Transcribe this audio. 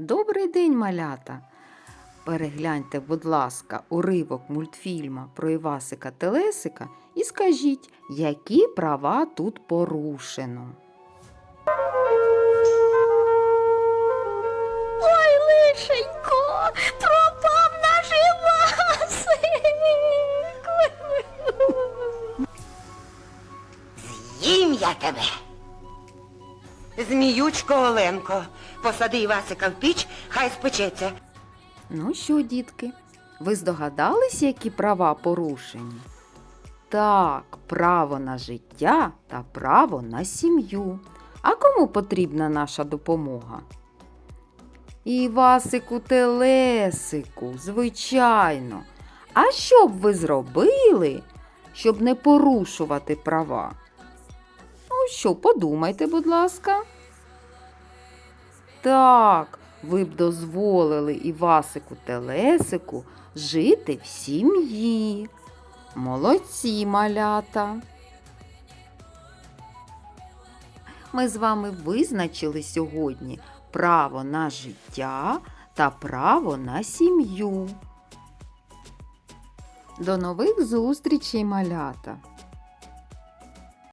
Добрий день, малята! Перегляньте, будь ласка, уривок мультфільма про Івасика Телесика і скажіть, які права тут порушено. Ой, лишенько, пропав наш Івасик. З'їм я тебе. Зміючко Оленко, посади Івасика в піч, хай спечеться. Ну що, дітки, ви здогадались, які права порушені? Так, право на життя та право на сім'ю. А кому потрібна наша допомога? Івасику Телесику, звичайно. А що б ви зробили, щоб не порушувати права? Що, подумайте, будь ласка. Так, ви б дозволили Івасику Телесику жити в сім'ї. Молодці, малята. Ми з вами визначили сьогодні право на життя та право на сім'ю. До нових зустрічей, малята!